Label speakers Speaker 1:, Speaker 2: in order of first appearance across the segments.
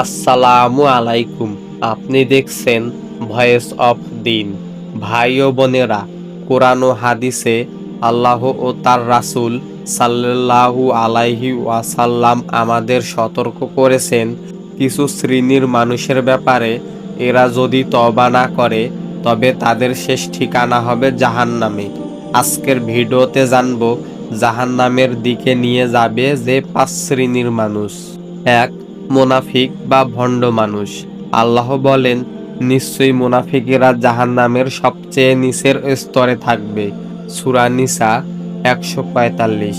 Speaker 1: আসসালামু আলাইকুম। আপনি দেখছেন ভয়েস অফ দিন। ভাই ও বোনেরা, কোরআন ও হাদিসে আল্লাহ ও তার রাসূল সাল্লাল্লাহু আলাইহি ওয়াসাল্লাম আমাদের সতর্ক করেছেন কিছু শ্রেণির মানুষের ব্যাপারে। এরা যদি তবা না করে, তবে তাদের শেষ ঠিকানা হবে জাহান্নামে। আজকের ভিডিওতে জানব জাহান্নামের দিকে নিয়ে যাবে যে পাঁচ শ্রেণির মানুষ। এক মোনাফিক বা ভণ্ড মানুষ। আল্লাহ বলেন, নিশ্চয়ই মুনাফিকেরা জাহান্নামের সবচেয়ে নিচের স্তরে থাকবে। সূরা নিসা একশো পঁয়তাল্লিশ।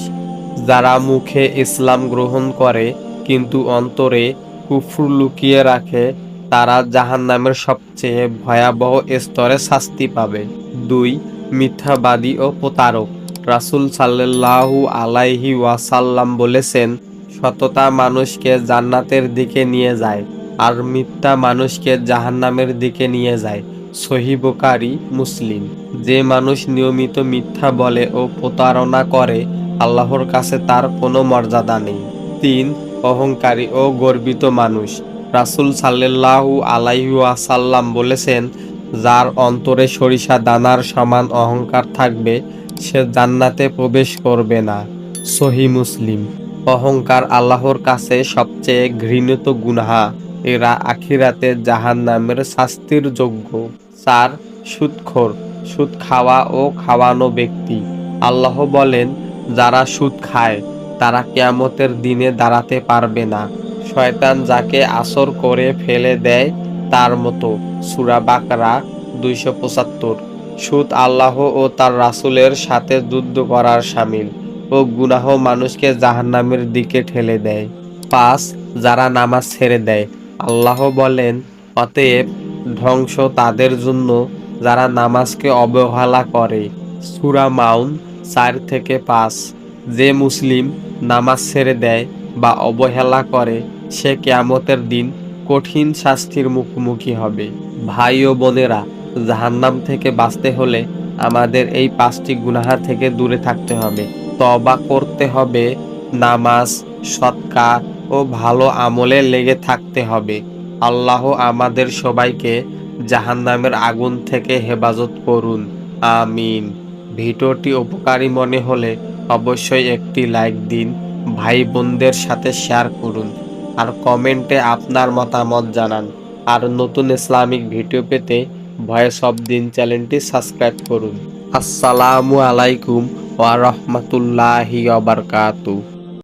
Speaker 1: যারা মুখে ইসলাম গ্রহণ করে, কিন্তু অন্তরে কুফুর লুকিয়ে রাখে, তারা জাহান্নামের সবচেয়ে ভয়াবহ স্তরে শাস্তি পাবে। দুই, মিথ্যাবাদী ও প্রতারক। রাসূল সাল্লাল্লাহু আলাইহি ওয়াসাল্লাম বলেছেন সততা মানুষকে জান্নাতের দিকে নিয়ে যায় আর মিথ্যা মানুষকে জাহান্নামের দিকে নিয়ে যায়। সহি বুখারী, মুসলিম। যে মানুষ নিয়মিত মিথ্যা বলে ও প্রতারণা করে, আল্লাহর কাছে তার কোনো মর্যাদা নেই। তিন, অহংকারী ও গর্বিত মানুষ। রাসূল সাল্লাল্লাহু আলাইহি ওয়াসাল্লাম বলেছেন, যার অন্তরে সরিষা দানার সমান অহংকার থাকবে, সে জান্নাতে প্রবেশ করবে না। সহি মুসলিম। অহংকার আল্লাহর কাছে সবচেয়ে ঘৃণিত গুনাহা। এরা আখিরাতে জাহান নামের শাস্তির যোগ্য। চার সুদখোর, সুদ খাওয়া ও খাওয়ানো ব্যক্তি। আল্লাহ বলেন, যারা সুদ খায়, তারা কেয়ামতের দিনে দাঁড়াতে পারবে না। শয়তান যাকে আসর করে ফেলে দেয়, তার মতো। সুরা বাকরা দুইশো পঁচাত্তর। সুদ আল্লাহ ও তার রাসুলের সাথে যুদ্ধ করার সামিল। ও গুনাহ মানুষকে জাহান্নামের দিকে ঠেলে দেয়। পাঁচ, যারা নামাজ ছেড়ে দেয়। আল্লাহ বলেন, অতএব ধ্বংস তাদের জন্য যারা নামাজকে অবহেলা করে। সুরা মাউন চার থেকে পাঁচ। যে মুসলিম নামাজ ছেড়ে দেয় বা অবহেলা করে, সে কেয়ামতের দিন কঠিন শাস্তির মুখোমুখি হবে। ভাই ও বোনেরা, জাহান্নাম থেকে বাঁচতে হলে আমাদের এই পাঁচটি গুনাহা থেকে দূরে থাকতে হবে। তবা করতে হবে, নামাজ, সৎকা ও ভালো আমলে লেগে থাকতে হবে। আল্লাহ আমাদের সবাইকে জাহান্নামের আগুন থেকে হেফাজত করুন। আমিন। ভিডিওটি উপকারী মনে হলে অবশ্যই একটি লাইক দিন, ভাই বোনদের সাথে শেয়ার করুন, আর কমেন্টে আপনার মতামত জানান। আর নতুন ইসলামিক ভিডিও পেতে ভয়েস অফ দিন চ্যানেলটি সাবস্ক্রাইব করুন। আসসালামু আলাইকুম ওয়া রাহমাতুল্লাহি ওয়া বারাকাতুহু।